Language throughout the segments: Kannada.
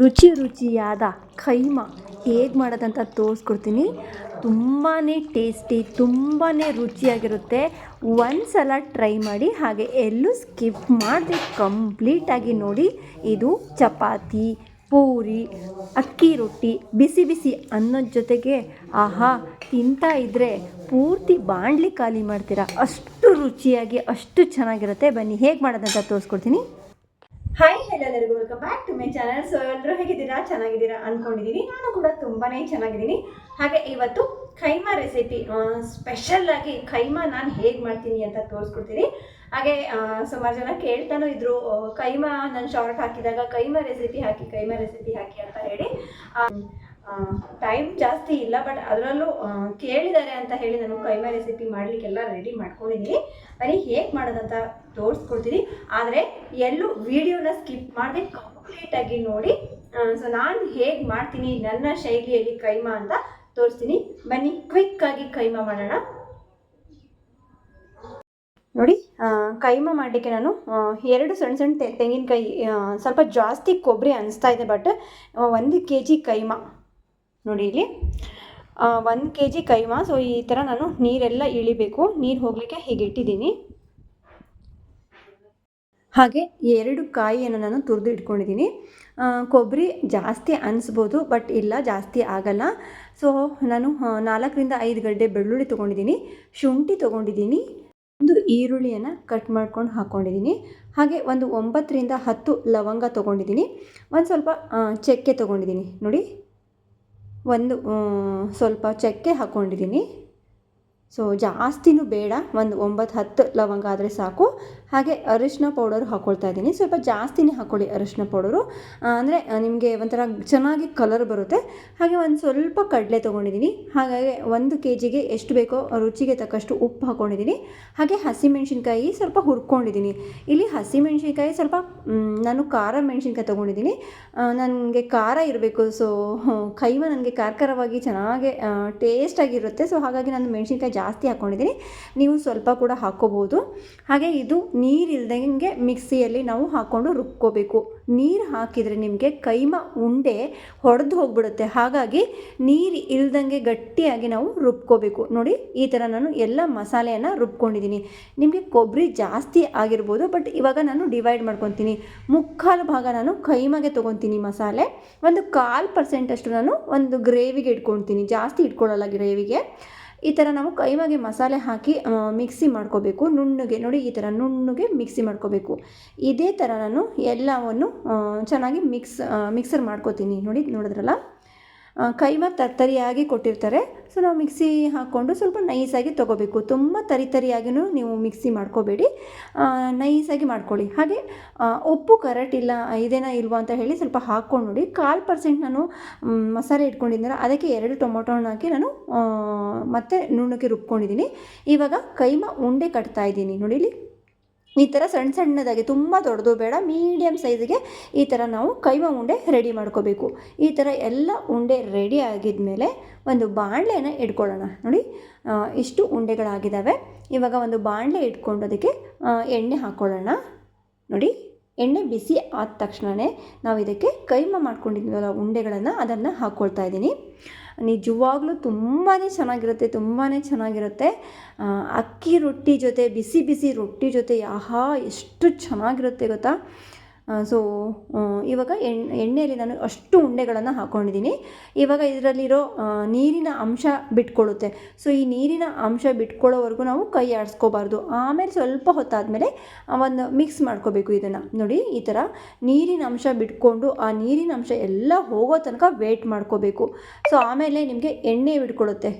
ರುಚಿ ರುಚಿಯಾದ ಕೈಮಾ ಹೇಗೆ ಮಾಡೋದಂತ ತೋರಿಸ್ಕೊಡ್ತೀನಿ. ತುಂಬಾ ಟೇಸ್ಟಿ ತುಂಬಾ ರುಚಿಯಾಗಿರುತ್ತೆ. ಒಂದು ಸಲ ಟ್ರೈ ಮಾಡಿ ಹಾಗೆ ಎಲ್ಲೂ ಸ್ಕಿಪ್ ಮಾಡದೆ ಕಂಪ್ಲೀಟಾಗಿ ನೋಡಿ. ಇದು ಚಪಾತಿ, ಪೂರಿ, ಅಕ್ಕಿ ರೊಟ್ಟಿ, ಬಿಸಿ ಬಿಸಿ ಅನ್ನದ ಜೊತೆಗೆ ಆಹಾ, ತಿಂತಾ ಇದ್ದರೆ ಪೂರ್ತಿ ಬಾಣಲಿ ಖಾಲಿ ಮಾಡ್ತೀರಾ. ಅಷ್ಟು ರುಚಿಯಾಗಿ, ಅಷ್ಟು ಚೆನ್ನಾಗಿರುತ್ತೆ. ಬನ್ನಿ ಹೇಗೆ ಮಾಡೋದಂತ ತೋರಿಸ್ಕೊಡ್ತೀನಿ. ಹಾಯ್ ಎಲ್ಲರಿಗೂ welcome back to my channel so ಎಲ್ಲರೂ ಹೇಗಿದ್ದೀರಾ? ಚೆನ್ನಾಗಿದ್ದೀರಾ ಅಂದ್ಕೊಂಡಿದ್ದೀನಿ ನಾನು ಕೂಡ ತುಂಬಾ ಚೆನ್ನಾಗಿದ್ದೀನಿ. ಹಾಗೆ ಇವತ್ತು ಕೈಮಾ ರೆಸಿಪಿ ಸ್ಪೆಷಲ್ ಆಗಿ ಖೈಮಾ ನಾನು ಹೇಗೆ ಮಾಡ್ತೀನಿ ಅಂತ ತೋರಿಸ್ಕೊಡ್ತೀನಿ. ಹಾಗೆ ಸುಮಾರು ಜನ ಕೇಳ್ತಾನೂ ಇದ್ರು ಕೈಮಾ ನಾನು ಶಾರ್ಟ್ ಹಾಕಿದಾಗ ಕೈಮಾ ರೆಸಿಪಿ ಹಾಕಿ, ಕೈಮಾ ರೆಸಿಪಿ ಹಾಕಿ ಅಂತ ಹೇಳಿ. ಟೈಮ್ ಜಾಸ್ತಿ ಇಲ್ಲ ಬಟ್ ಅದರಲ್ಲೂ ಕೇಳಿದ್ದಾರೆ ಅಂತ ಹೇಳಿ ನಾನು ಕೈಮಾ ರೆಸಿಪಿ ಮಾಡಲಿಕ್ಕೆಲ್ಲ ರೆಡಿ ಮಾಡ್ಕೊಂಡಿದ್ದೀನಿ ಬರೀ ಹೇಗೆ ಮಾಡೋದಂತ ತೋರಿಸ್ಕೊಡ್ತೀನಿ. ಆದರೆ ಎಲ್ಲೂ ವಿಡಿಯೋನ ಸ್ಕಿಪ್ ಮಾಡದೆ ಕಂಪ್ಲೀಟಾಗಿ ನೋಡಿ ಸೊ ನಾನು ಹೇಗೆ ಮಾಡ್ತೀನಿ, ನನ್ನ ಶೈಲಿಯಲ್ಲಿ ಕೈಮಾ ಅಂತ ತೋರಿಸ್ತೀನಿ. ಬನ್ನಿ ಕ್ವಿಕ್ಕಾಗಿ ಕೈಮಾ ಮಾಡೋಣ. ನೋಡಿ ಕೈಮ ಮಾಡಲಿಕ್ಕೆ ನಾನು ಎರಡು ಸಣ್ಣ ಸಣ್ಣ ತೆಂಗಿನಕಾಯಿ ಸ್ವಲ್ಪ ಜಾಸ್ತಿ ಕೊಬ್ಬರಿ ಅನಿಸ್ತಾ ಇದೆ ಬಟ್ ಒಂದು ಕೆ ಜಿ ಕೈಮಾ. ನೋಡಿ ಇಲ್ಲಿ. ಒಂದು ಕೆ ಜಿ ಕೈಮಾ. ಸೊ ಈ ಥರ ನಾನು ನೀರೆಲ್ಲ ಇಳಿಬೇಕು. ನೀರು ಹೋಗಲಿಕ್ಕೆ ಹೀಗೆ ಇಟ್ಟಿದ್ದೀನಿ. ಹಾಗೆ ಎರಡು ಕಾಯಿಯನ್ನು ನಾನು ತುರಿದು ಇಟ್ಕೊಂಡಿದ್ದೀನಿ. ಕೊಬ್ಬರಿ ಜಾಸ್ತಿ ಅನಿಸ್ಬೋದು, ಬಟ್ ಇಲ್ಲ, ಜಾಸ್ತಿ ಆಗಲ್ಲ. ಸೊ ನಾನು ನಾಲ್ಕರಿಂದ ಐದು ಗಡ್ಡೆ ಬೆಳ್ಳುಳ್ಳಿ ತೊಗೊಂಡಿದ್ದೀನಿ. ಶುಂಠಿ ತೊಗೊಂಡಿದ್ದೀನಿ. ಒಂದು ಈರುಳ್ಳಿಯನ್ನು ಕಟ್ ಮಾಡ್ಕೊಂಡು ಹಾಕ್ಕೊಂಡಿದ್ದೀನಿ ಹಾಗೆ ಒಂದು ಒಂಬತ್ತರಿಂದ ಹತ್ತು ಲವಂಗ ತೊಗೊಂಡಿದ್ದೀನಿ. ಒಂದು ಸ್ವಲ್ಪ ಚಕ್ಕೆ ತೊಗೊಂಡಿದ್ದೀನಿ. ನೋಡಿ. ಒಂದು ಸ್ವಲ್ಪ ಚಕ್ಕೆ ಹಾಕ್ಕೊಂಡಿದ್ದೀನಿ ಸೊ ಜಾಸ್ತಿನೂ ಬೇಡ, ಒಂದು ಒಂಬತ್ತು ಹತ್ತು ಲವಂಗ ಆದರೆ ಸಾಕು. ಹಾಗೆ ಅರಿಶಿನ ಪೌಡರ್ ಹಾಕ್ಕೊಳ್ತಾ ಇದ್ದೀನಿ. ಸ್ವಲ್ಪ ಜಾಸ್ತಿನೇ ಹಾಕ್ಕೊಳ್ಳಿ ಅರಿಶಿನ ಪೌಡರು. ಅಂದರೆ ನಿಮಗೆ ಒಂಥರ ಚೆನ್ನಾಗಿ ಕಲರ್ ಬರುತ್ತೆ. ಹಾಗೆ ಒಂದು ಸ್ವಲ್ಪ ಕಡಲೆ ತೊಗೊಂಡಿದ್ದೀನಿ ಹಾಗಾಗಿ ಒಂದು ಕೆ ಜಿಗೆ ಎಷ್ಟು ಬೇಕೋ ರುಚಿಗೆ ತಕ್ಕಷ್ಟು ಉಪ್ಪು ಹಾಕ್ಕೊಂಡಿದ್ದೀನಿ ಹಾಗೆ ಹಸಿಮೆಣ್ಸಿನ್ಕಾಯಿ ಸ್ವಲ್ಪ ಹುರ್ಕೊಂಡಿದ್ದೀನಿ ಇಲ್ಲಿ ಹಸಿಮೆಣ್ಸಿನ್ಕಾಯಿ ಸ್ವಲ್ಪ ನಾನು ಖಾರ ಮೆಣಸಿನ್ಕಾಯಿ ತೊಗೊಂಡಿದ್ದೀನಿ ನನಗೆ ಖಾರ ಇರಬೇಕು. ಸೊ ಕೈವ ನನಗೆ ಖಾರ ಖಾರವಾಗಿ ಚೆನ್ನಾಗಿ ಟೇಸ್ಟಾಗಿರುತ್ತೆ ಸೊ ಹಾಗಾಗಿ ನಾನು ಮೆಣಸಿನ್ಕಾಯಿ ಜಾಸ್ತಿ ಹಾಕ್ಕೊಂಡಿದ್ದೀನಿ ನೀವು ಸ್ವಲ್ಪ ಕೂಡ ಹಾಕ್ಕೋಬೋದು ಹಾಗೆ ಇದು ನೀರಿಲ್ದಂಗೆ ಮಿಕ್ಸಿಯಲ್ಲಿ ನಾವು ಹಾಕ್ಕೊಂಡು ರುಬ್ಕೋಬೇಕು. ನೀರು ಹಾಕಿದರೆ ನಿಮಗೆ ಕೈಮ ಉಂಡೆ ಹೊಡೆದು ಹೋಗ್ಬಿಡುತ್ತೆ. ಹಾಗಾಗಿ ನೀರು ಇಲ್ದಂಗೆ ಗಟ್ಟಿಯಾಗಿ ನಾವು ರುಬ್ಕೋಬೇಕು. ನೋಡಿ, ಈ ಥರ ನಾನು ಎಲ್ಲ ಮಸಾಲೆಯನ್ನು ರುಬ್ಕೊಂಡಿದ್ದೀನಿ. ನಿಮಗೆ ಕೊಬ್ಬರಿ ಜಾಸ್ತಿ ಆಗಿರ್ಬೋದು, ಬಟ್ ಇವಾಗ ನಾನು ಡಿವೈಡ್ ಮಾಡ್ಕೊತೀನಿ. ಮುಕ್ಕಾಲು ಭಾಗ ನಾನು ಕೈಮಗೆ ತೊಗೊತೀನಿ ಮಸಾಲೆ. ಒಂದು ಕಾಲು ಪರ್ಸೆಂಟಷ್ಟು ನಾನು ಒಂದು ಗ್ರೇವಿಗೆ ಇಟ್ಕೊತೀನಿ. ಜಾಸ್ತಿ ಇಟ್ಕೊಳ್ಳಲ್ಲ ಗ್ರೇವಿಗೆ. ಈ ಥರ ನಾವು ಕೈವಾಗಿ ಮಸಾಲೆ ಹಾಕಿ ಮಿಕ್ಸಿ ಮಾಡ್ಕೋಬೇಕು. ನುಣ್ಣಗೆ ನೋಡಿ ಈ ಥರ ನುಣ್ಣಗೆ ಮಿಕ್ಸಿ ಮಾಡ್ಕೋಬೇಕು. ಇದೇ ಥರ ನಾನು ಎಲ್ಲವನ್ನು ಚೆನ್ನಾಗಿ ಮಿಕ್ಸ್ ಮಿಕ್ಸರ್ ಮಾಡ್ಕೋತೀನಿ. ನೋಡಿ, ನೋಡಿದ್ರಲ್ಲ? ಕೈಮ ತರಿಯಾಗಿ ಕೊಟ್ಟಿರ್ತಾರೆ. ಸೊ ನಾವು ಮಿಕ್ಸಿ ಹಾಕ್ಕೊಂಡು ಸ್ವಲ್ಪ ನೈಸಾಗಿ ತೊಗೋಬೇಕು. ತುಂಬ ತರಿ ತರಿಯಾಗಿನೂ ನೀವು ಮಿಕ್ಸಿ ಮಾಡ್ಕೋಬೇಡಿ. ನೈಸಾಗಿ ಮಾಡ್ಕೊಳ್ಳಿ. ಹಾಗೆ ಉಪ್ಪು ಕರೆಕ್ಟ್ ಇಲ್ಲ ಇದೇನಾ ಇಲ್ವಾ ಅಂತ ಹೇಳಿ ಸ್ವಲ್ಪ ಹಾಕ್ಕೊಂಡು ನೋಡಿ. ಕಾಲು ಪರ್ಸೆಂಟ್ ನಾನು ಮಸಾಲೆ ಇಟ್ಕೊಂಡಿದ್ದೀನಿ ಅದಕ್ಕೆ ಎರಡು ಟೊಮೊಟೊನ ಹಾಕಿ ನಾನು ಮತ್ತೆ ನುಣ್ಣಕ್ಕೆ ರುಬ್ಕೊಂಡಿದ್ದೀನಿ. ಇವಾಗ ಕೈಮ ಉಂಡೆ ಕಟ್ತಾ ಇದ್ದೀನಿ. ನೋಡಿಲಿ ಈ ಥರ ಸಣ್ಣ ಸಣ್ಣದಾಗಿ ತುಂಬ ದೊಡ್ಡದು ಬೇಡ ಮೀಡಿಯಮ್ ಸೈಜಿಗೆ ಈ ಥರ ನಾವು ಕೈಮ ಉಂಡೆ ರೆಡಿ ಮಾಡ್ಕೋಬೇಕು. ಈ ಥರ ಎಲ್ಲ ಉಂಡೆ ರೆಡಿ ಆಗಿದ್ಮೇಲೆ ಒಂದು ಬಾಣಲೆನ ಇಟ್ಕೊಳ್ಳೋಣ ನೋಡಿ ಇಷ್ಟು ಉಂಡೆಗಳಾಗಿದ್ದಾವೆ ಇವಾಗ ಒಂದು ಬಾಣಲೆ ಇಟ್ಕೊಂಡು ಅದಕ್ಕೆ ಎಣ್ಣೆ ಹಾಕ್ಕೊಳ್ಳೋಣ ನೋಡಿ ಎಣ್ಣೆ ಬಿಸಿ ಆದ ತಕ್ಷಣವೇ ನಾವು ಇದಕ್ಕೆ ಕೈಮ ಮಾಡ್ಕೊಂಡಿದ್ದೀವಲ್ಲ ಉಂಡೆಗಳನ್ನು, ಅದನ್ನು ಹಾಕ್ಕೊಳ್ತಾ ಇದ್ದೀನಿ. ನಿಜವಾಗ್ಲೂ ತುಂಬಾ ಚೆನ್ನಾಗಿರುತ್ತೆ ತುಂಬಾ ಚೆನ್ನಾಗಿರುತ್ತೆ. ಅಕ್ಕಿ ರೊಟ್ಟಿ ಜೊತೆ, ಬಿಸಿ ಬಿಸಿ ರೊಟ್ಟಿ ಜೊತೆ, ಆಹಾ, ಎಷ್ಟು ಚೆನ್ನಾಗಿರುತ್ತೆ ಗೊತ್ತಾ? ಸೊ ಇವಾಗ ಎಣ್ಣೆ ಎಣ್ಣೆಯಲ್ಲಿ ನಾನು ಅಷ್ಟು ಉಂಡೆಗಳನ್ನು ಹಾಕ್ಕೊಂಡಿದ್ದೀನಿ ಇವಾಗ ಇದರಲ್ಲಿರೋ ನೀರಿನ ಅಂಶ ಬಿಟ್ಕೊಳ್ಳುತ್ತೆ. ಸೊ ಈ ನೀರಿನ ಅಂಶ ಬಿಟ್ಕೊಳ್ಳೋವರೆಗೂ ನಾವು ಕೈ ಆಡಿಸ್ಕೋಬಾರ್ದು. ಆಮೇಲೆ ಸ್ವಲ್ಪ ಹೊತ್ತಾದಮೇಲೆ ಒಂದು ಮಿಕ್ಸ್ ಮಾಡ್ಕೋಬೇಕು ಇದನ್ನು. ನೋಡಿ, ಈ ಥರ ನೀರಿನ ಅಂಶ ಬಿಟ್ಕೊಂಡು ಆ ನೀರಿನ ಅಂಶ ಎಲ್ಲ ಹೋಗೋ ತನಕ ವೇಟ್ ಮಾಡ್ಕೋಬೇಕು. ಸೊ ಆಮೇಲೆ ನಿಮಗೆ ಎಣ್ಣೆ ಬಿಟ್ಕೊಳ್ಳುತ್ತೆ.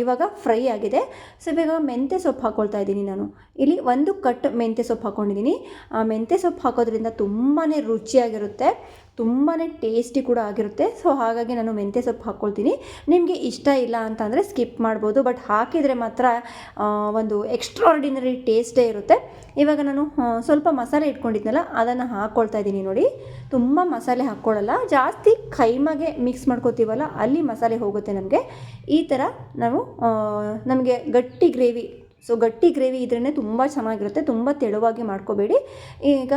ಇವಾಗ ಫ್ರೈ ಆಗಿದೆ. ಸೊ ಇವಾಗ ಮೆಂತ್ಯ ಸೊಪ್ಪು ಹಾಕ್ಕೊಳ್ತಾ ಇದ್ದೀನಿ ನಾನು. ಇಲ್ಲಿ ಒಂದು ಕಟ್ ಮೆಂತ್ಯ ಸೊಪ್ಪು ಹಾಕ್ಕೊಂಡಿದ್ದೀನಿ ಆ ಮೆಂತ್ಯ ಸೊಪ್ಪು ಹಾಕೋದ್ರಿಂದ ತುಂಬಾ ರುಚಿಯಾಗಿರುತ್ತೆ ತುಂಬಾ ಟೇಸ್ಟಿ ಕೂಡ ಆಗಿರುತ್ತೆ. ಸೊ ಹಾಗಾಗಿ ನಾನು ಮೆಂತ್ಯ ಸೊಪ್ಪು ಹಾಕ್ಕೊಳ್ತೀನಿ. ನಿಮಗೆ ಇಷ್ಟ ಇಲ್ಲ ಅಂತಂದರೆ ಸ್ಕಿಪ್ ಮಾಡ್ಬೋದು. ಬಟ್ ಹಾಕಿದರೆ ಮಾತ್ರ ಒಂದು ಎಕ್ಸ್ಟ್ರಾರ್ಡಿನರಿ ಟೇಸ್ಟೇ ಇರುತ್ತೆ. ಇವಾಗ ನಾನು ಸ್ವಲ್ಪ ಮಸಾಲೆ ಇಟ್ಕೊಂಡಿದ್ನಲ್ಲ, ಅದನ್ನು ಹಾಕ್ಕೊಳ್ತಾ ಇದ್ದೀನಿ ನೋಡಿ. ತುಂಬ ಮಸಾಲೆ ಹಾಕ್ಕೊಳ್ಳಲ್ಲ ಜಾಸ್ತಿ ಕೈಮಗೆ ಮಿಕ್ಸ್ ಮಾಡ್ಕೋತೀವಲ್ಲ, ಅಲ್ಲಿ ಮಸಾಲೆ ಹೋಗುತ್ತೆ ನಮಗೆ. ಈ ಥರ ನಾವು ನಮಗೆ ಗಟ್ಟಿ ಗ್ರೇವಿ ಸೊ ಗಟ್ಟಿ ಗ್ರೇವಿ ಇದ್ರೇ ತುಂಬ ಚೆನ್ನಾಗಿರುತ್ತೆ, ತುಂಬ ತೆಳುವಾಗಿ ಮಾಡ್ಕೋಬೇಡಿ. ಈಗ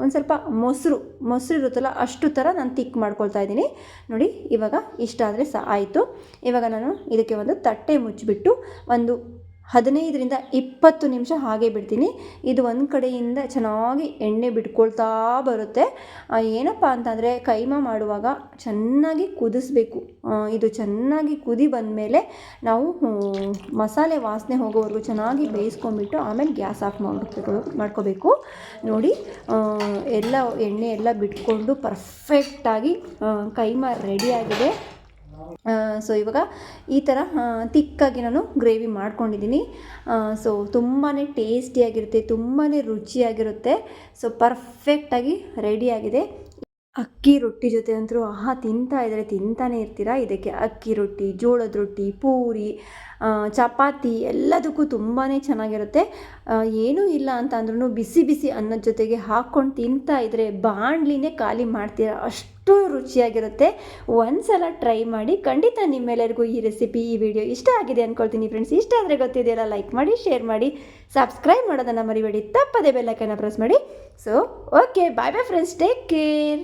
ಒಂದು ಸ್ವಲ್ಪ ಮೊಸರು ಮೊಸರು ಇರುತ್ತಲ್ಲ, ಅಷ್ಟು ಥರ ನಾನು ತಿಕ್ ಮಾಡ್ಕೊಳ್ತಾ ಇದ್ದೀನಿ. ನೋಡಿ, ಇವಾಗ ಇಷ್ಟ ಆದರೆ ಸಹ ಆಯಿತು. ಇವಾಗ ನಾನು ಇದಕ್ಕೆ ಒಂದು ತಟ್ಟೆ ಮುಚ್ಚಿಬಿಟ್ಟು ಒಂದು ಹದಿನೈದರಿಂದ ಇಪ್ಪತ್ತು ನಿಮಿಷ ಹಾಗೆ ಬಿಡ್ತೀನಿ. ಇದು ಒಂದು ಕಡೆಯಿಂದ ಚೆನ್ನಾಗಿ ಎಣ್ಣೆ ಬಿಟ್ಕೊಳ್ತಾ ಬರುತ್ತೆ. ಏನಪ್ಪ ಅಂತಂದರೆ ಕೈಮಾ ಮಾಡುವಾಗ ಚೆನ್ನಾಗಿ ಕುದಿಸ್ಬೇಕು. ಇದು ಚೆನ್ನಾಗಿ ಕುದಿ ಬಂದಮೇಲೆ ನಾವು ಮಸಾಲೆ ವಾಸನೆ ಹೋಗೋವರೆಗೂ ಚೆನ್ನಾಗಿ ಬೇಯಿಸ್ಕೊಂಡ್ಬಿಟ್ಟು ಆಮೇಲೆ ಗ್ಯಾಸ್ ಆಫ್ ಮಾಡ್ಬೇಕು ಮಾಡ್ಕೋಬೇಕು. ನೋಡಿ ಎಲ್ಲ ಎಣ್ಣೆ ಎಲ್ಲ ಬಿಟ್ಕೊಂಡು ಪರ್ಫೆಕ್ಟಾಗಿ ಕೈಮಾ ರೆಡಿಯಾಗಿದೆ ಸೊ ಇವಾಗ ಈ ಥರ ತಿಕ್ಕಾಗಿ ನಾನು ಗ್ರೇವಿ ಮಾಡ್ಕೊಂಡಿದ್ದೀನಿ. ಸೊ ತುಂಬಾ ಟೇಸ್ಟಿಯಾಗಿರುತ್ತೆ ತುಂಬಾ ರುಚಿಯಾಗಿರುತ್ತೆ. ಸೊ ಪರ್ಫೆಕ್ಟಾಗಿ ರೆಡಿಯಾಗಿದೆ ಅಕ್ಕಿ ರೊಟ್ಟಿ ಜೊತೆ ಅಂತೂ ಆಹಾ, ತಿಂತಾ ಇದ್ದರೆ ತಿಂತಾನೆ ಇರ್ತೀರಾ? ಇದಕ್ಕೆ ಅಕ್ಕಿ ರೊಟ್ಟಿ, ಜೋಳದ ರೊಟ್ಟಿ, ಪೂರಿ ಚಪಾತಿ ಎಲ್ಲದಕ್ಕೂ ತುಂಬಾ ಚೆನ್ನಾಗಿರುತ್ತೆ. ಏನೂ ಇಲ್ಲ ಅಂತ ಅಂದ್ರೂ ಬಿಸಿ ಬಿಸಿ ಅನ್ನದ ಜೊತೆಗೆ ಹಾಕ್ಕೊಂಡು ತಿಂತಾ ಇದ್ದರೆ ಬಾಣಲಿನೇ ಖಾಲಿ ಮಾಡ್ತೀರಾ? ಅಷ್ಟು ರುಚಿಯಾಗಿರುತ್ತೆ. ಒಂದ್ಸಲ ಟ್ರೈ ಮಾಡಿ ಖಂಡಿತ ನಿಮ್ಮೆಲ್ಲರಿಗೂ ಈ ರೆಸಿಪಿ ಈ ವಿಡಿಯೋ ಇಷ್ಟ ಆಗಿದೆ ಅಂದ್ಕೊಳ್ತೀನಿ ಫ್ರೆಂಡ್ಸ್ ಇಷ್ಟ ಆದರೆ ಗೊತ್ತಿದೆಯಲ್ಲ ಲೈಕ್ ಮಾಡಿ ಶೇರ್ ಮಾಡಿ ಸಬ್ಸ್ಕ್ರೈಬ್ ಮಾಡೋದನ್ನು ಮರಿಬೇಡಿ. ತಪ್ಪದೆ ಬೆಲ್ಲೈಕನ್ನ ಪ್ರೆಸ್ ಮಾಡಿ. So okay bye bye friends take care